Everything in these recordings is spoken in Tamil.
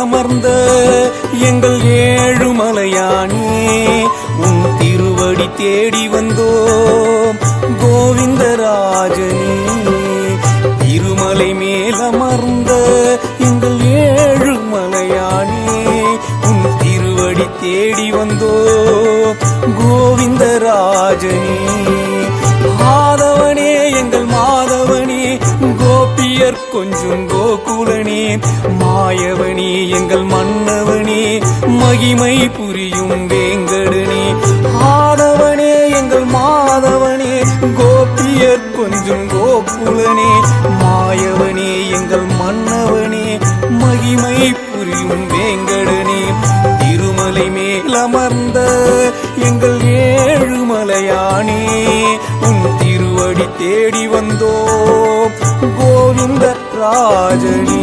அமர்ந்த எங்கள் ஏழுமலையானே உன் திருவடி தேடி வந்தோம். கோவிந்தராஜனே திருமலை மேல் அமர்ந்த எங்கள் ஏழுமலையானே உன் திருவடி தேடி வந்தோம். கோவிந்தராஜனே. கோபியர் கொஞ்சும் கோகுலனே மாயவனே எங்கள் மன்னவனே மகிமை புரியும் வேங்கடனே. ஆதவனே எங்கள் மாதவனே கோபியர் கொஞ்சும் கோகுலனே மாயவனே எங்கள் மன்னவனே மகிமை புரியும் வேங்கடனே. திருமலை மேல் அமர்ந்த எங்கள் ஏழுமலையானே உன் திருவடி தேடி வந்தோ ராஜனே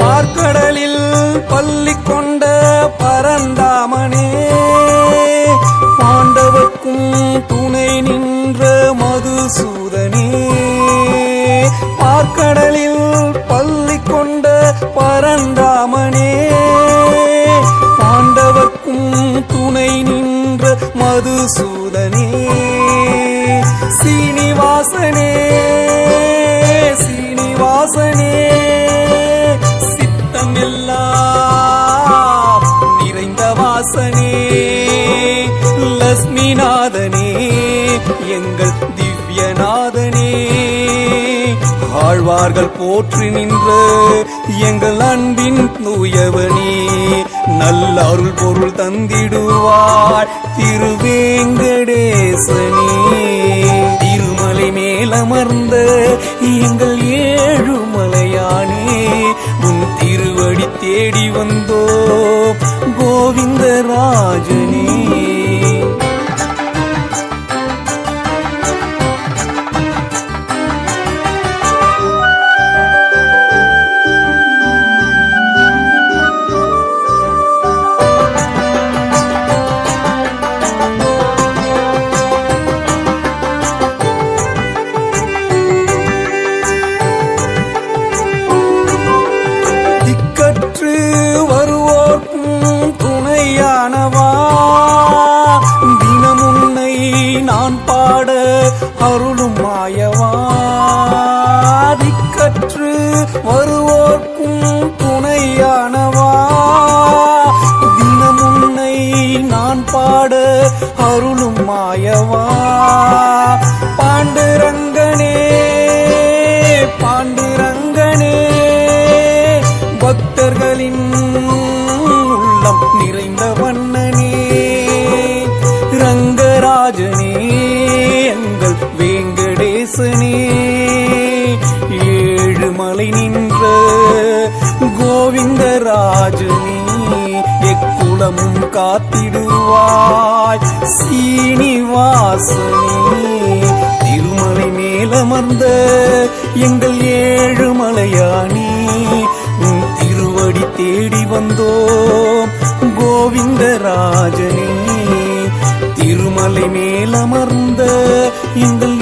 பார்க்கடலில் பள்ளி கொண்ட பரந்தாமனே. பாண்டவர்க்கும் துணை நின்ற மதுசூதனே. பார்க்கடலில் பள்ளி கொண்ட பரந்தாமனே. பாண்டவர்க்கும் துணை நின்ற மதுசூதனே. சீனிவாசனே சீனிவாசனே. ஆழ்வார்கள் போற்றி நின்ற எங்கள் அன்பின் தூயவனே நல்ல அருள் பொருள் தந்திடுவார் திருவேங்கடேசனே. திருமலை மேலமர்ந்த எங்கள் ஏழுமலையானே உன் திருவடி தேடி வந்தோ கோவிந்தராஜனே. வருவோர்க்கும் துணையானவா? தினமுன்னை நான் பாட அருளும் மாயவா? பாண்டுரங்கனே பாண்டுரங்கனே பக்தர்களின் உள்ளம் நிறைந்த வண்ணனே. ரங்கராஜனே எங்கள் வேங்கடேசனே. மலை நின்ற கோவிந்தராஜனே எக்குளமும் காத்திடுவாய். சீனிவாசனி திருமலை மேலமர்ந்த எங்கள் ஏழுமலையானே உன் திருவடி தேடி வந்தோம். கோவிந்தராஜனே திருமலை மேலமர்ந்த எங்கள்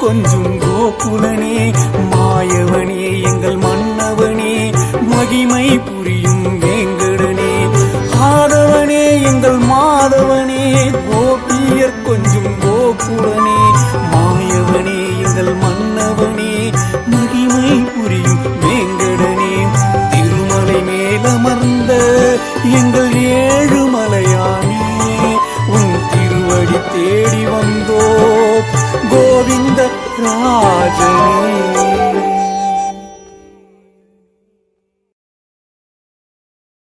கொஞ்சும் கோகுலனே மாயவனே எங்கள் மன்னவனே மகிமை புரியும் வேங்கடனே. ஆதவனே எங்கள் மாதவனே கோபியர் கொஞ்சும் கோகுலனே மாயவனே எங்கள் மன்னவனே மகிமை புரியும் வேங்கடனே. திருமலை மேலமர்ந்த எங்கள் ஏழு மலையானே உன் திருவடி தேடி வந்தோ கோவிந்த ராஜனே